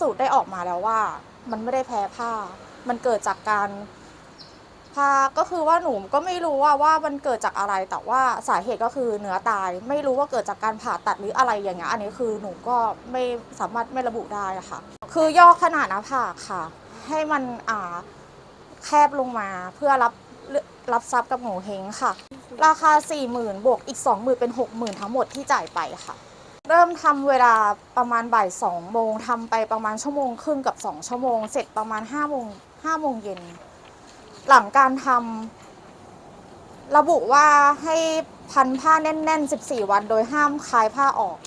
สูตรได้ออกมาแล้วว่า มันไม่ได้แพ้ผ้า มันเกิดจากการผ้าก็คือว่าหนูก็ไม่รู้ว่าว่ามันเกิดจากอะไรแต่ว่าสาเหตุก็คือเนื้อตาย ไม่รู้ว่าเกิดจากการผ่าตัดหรืออะไรอย่างเงี้ยอันนี้คือหนูก็ไม่สามารถไม่ระบุได้ค่ะ คือย่อขนาดหน้าผากค่ะ ให้มันอ่าแคบลงมาเพื่อรับรับทรัพย์กับโงเฮงค่ะ ราคา 40,000บวกอีก 20,000เป็น 60,000 ทั้งหมดที่จ่ายไปค่ะ เริ่มทำเวลาประมาณบ่าย2โมงทำไปประมาณชั่วโมงครึ่งกับ2ชั่วโมง เสร็จประมาณ5โมง5โมงเย็น หลังการทำระบุว่าให้พันผ้าแน่นๆ14วันโดยห้ามคลายผ้าออก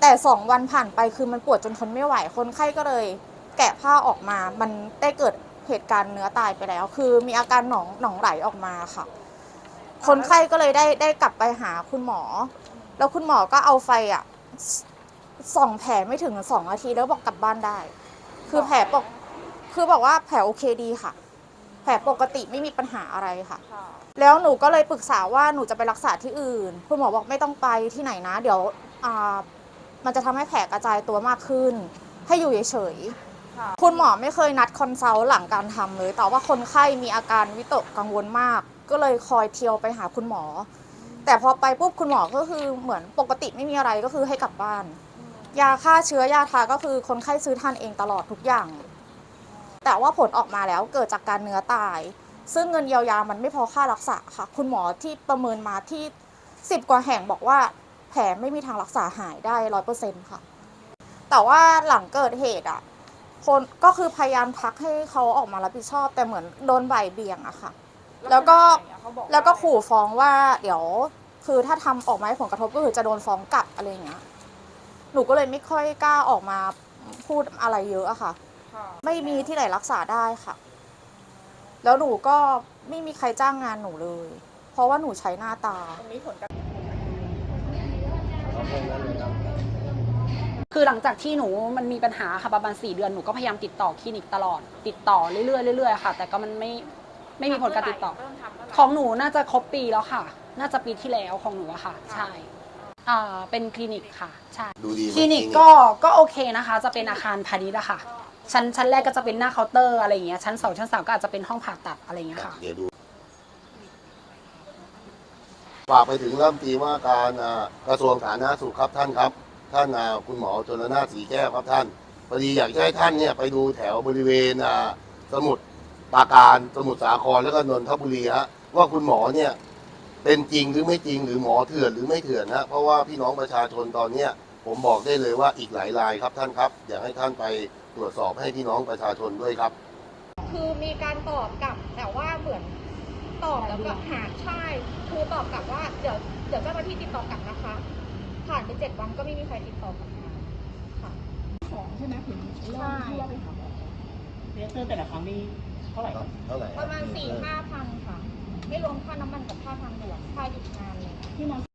แต่2วันผ่านไปคือมันปวดจนทนไม่ไหว คนไข้ก็เลย แกะผ้าออกมา มันได้เกิดเหตุการณ์เนื้อตายไปแล้ว คือมีอาการหนองหนองไหลออกมาค่ะ คนไข้ก็เลยได้ได้กลับไปหาคุณหมอ แล้วคุณหมอก็เอาไฟอะ สส่องแผลไม่ถึงสองนาทีแล้วบอกกลับบ้านได้ คือแผลปกคือบอกว่าแผลโอเคดีค่ะ แผลปกติไม่มีปัญหาอะไรค่ะ แล้วหนูก็เลยปรึกษาว่าหนูจะไปรักษาที่อื่น คุณหมอบอกไม่ต้องไปที่ไหนนะ เดี๋ยวอ่ามันจะทำให้แผลกระจายตัวมากขึ้น ให้อยู่เฉยๆคุณหมอไม่เคยนัดคอนซัลท์หลังการทำเลย แต่ว่าคนไข้มีอาการวิตกกังวลมาก ก็เลยคอยเที่ยวไปหาคุณหมอ แต่พอไปปุ๊บคุณหมอก็คือเหมือนปกติไม่มีอะไรก็คือให้กลับบ้าน ยาฆ่าเชื้อยาทาก็คือคนไข้ซื้อทานเองตลอดทุกอย่าง แต่ว่าผลออกมาแล้วเกิดจากการเนื้อตาย ซึ่งเงินเยียวยามันไม่พอค่ารักษาค่ะ คุณหมอที่ประเมินมาที่สิบกว่าแห่งบอกว่าแผลไม่มีทางรักษาหายได้ร้อยเปอร์เซ็นต์ค่ะ แต่ว่าหลังเกิดเหตุอะ คนก็คือพยายามทักให้เขาออกมารับผิดชอบ แต่เหมือนโดนใบเบี่ยงอะค่ะ แล้วก็แล้วก็ขู่ฟ้องว่าเดี๋ยวคือถ้าทำออกมาให้ผลกระทบก็คือจะโดนฟ้องกลับอะไรอย่างเงี้ย หนูก็เลยไม่ค่อยกล้าออกมาพูดอะไรเยอะอะค่ะไม่มีที่ไหนรักษาได้ค่ะ แล้วหนูก็ไม่มีใครจ้างงานหนูเลย เพราะว่าหนูใช้หน้าตาคือหลังจากที่หนูมันมีปัญหาค่ะประมาณสี่เดือนหนูก็พยายามติดต่อคลินิกตลอด ติดต่อเรื่อยๆเรื่อยๆค่ะ แต่ก็มันไม่ ไม่มีผลการติดต่อของหนูน่าจะครบปีแล้วค่ะ น่าจะปีที่แล้วของหนูอะค่ะ ใช่อ่าเป็นคลินิกค่ะใช่ ดูดีไหมคลินิกก็ก็โอเคนะคะ จะเป็นอาคารพาณิชย์อะค่ะ ชั้นชั้นแรกก็จะเป็นหน้าเคาน์เตอร์อะไรอย่างเงี้ยชั้นสองชั้นสามก็อาจจะเป็นห้องผ่าตัดอะไรอย่างเงี้ยค่ะ เดี๋ยวดูฝากไปถึงรัฐมนตรีว่าการอ่ากระทรวงสาธารณสุขครับท่านครับ ท่านอ่าคุณหมอชนนาถสีแก้วครับท่านพอดีอยากจะให้ท่านเนี่ยไปดูแถวบริเวณอ่าสมุทร ปราการสมุทรสาครแล้วก็นนทบุรีฮะว่าคุณหมอเนี่ยเป็นจริงหรือไม่จริงหรือหมอเถื่อนหรือไม่เถื่อนฮะเพราะว่าพี่น้องประชาชนตอนเนี้ยผมบอกได้เลยว่าอีกหลายรายครับท่านครับ อยากให้ท่านไปตรวจสอบให้พี่น้องประชาชนด้วยครับ คือมีการตอบกลับแต่ว่าเหมือนตอบแล้วก็หาใช่คือตอบกลับว่าเดี๋ยวเดี๋ยวเจ้าหน้าที่ติดต่อกลับนะคะ ผ่านไปเจ็ดวันก็ไม่มีใครติดต่อกลับมาค่ะ ของใช่ไหมถึงเริ่มที่ว่าไปหาหมอเทสเตอร์แต่ละครั้งนี่ เท่าไหร่ครับเท่าไหร่ประมาณสี่ห้าพันค่ะ ไม่รวมค่าน้ำมันกับค่าทางด่วนค่าหยุดงานเลยที่มา